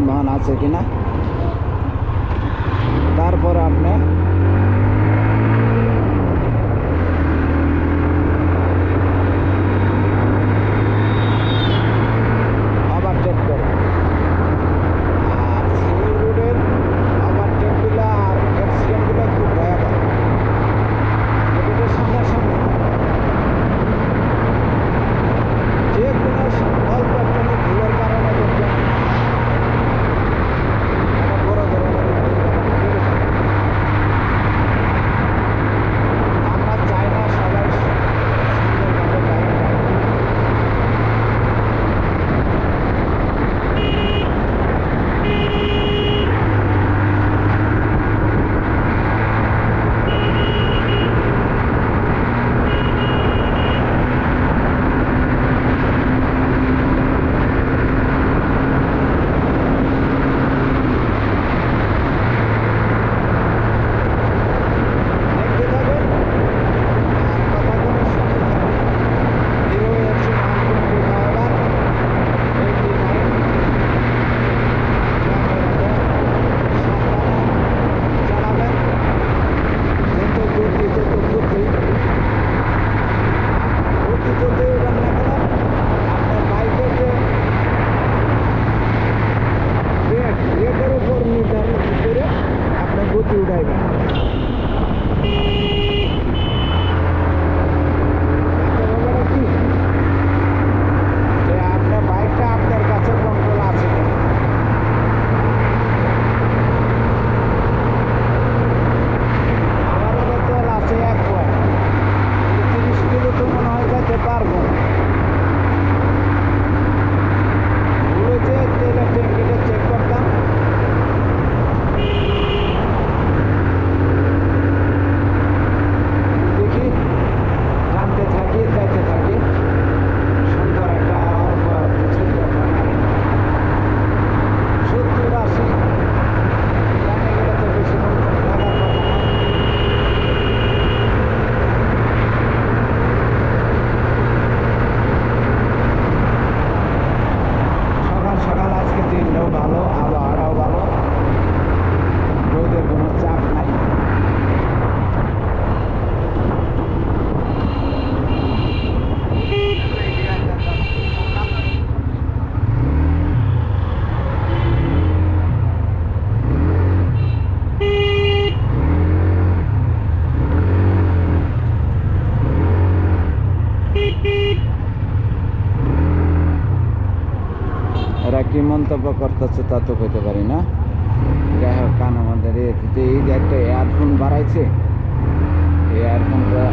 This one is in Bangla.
যানবাহন আছে কিনা তারপর আপনি মন্তব্য করতেছে তা তো কইতে পারি না। যাই হোক কান আমাদের এই যে একটা এয়ারফোন বাড়াইছে এয়ারফোনটা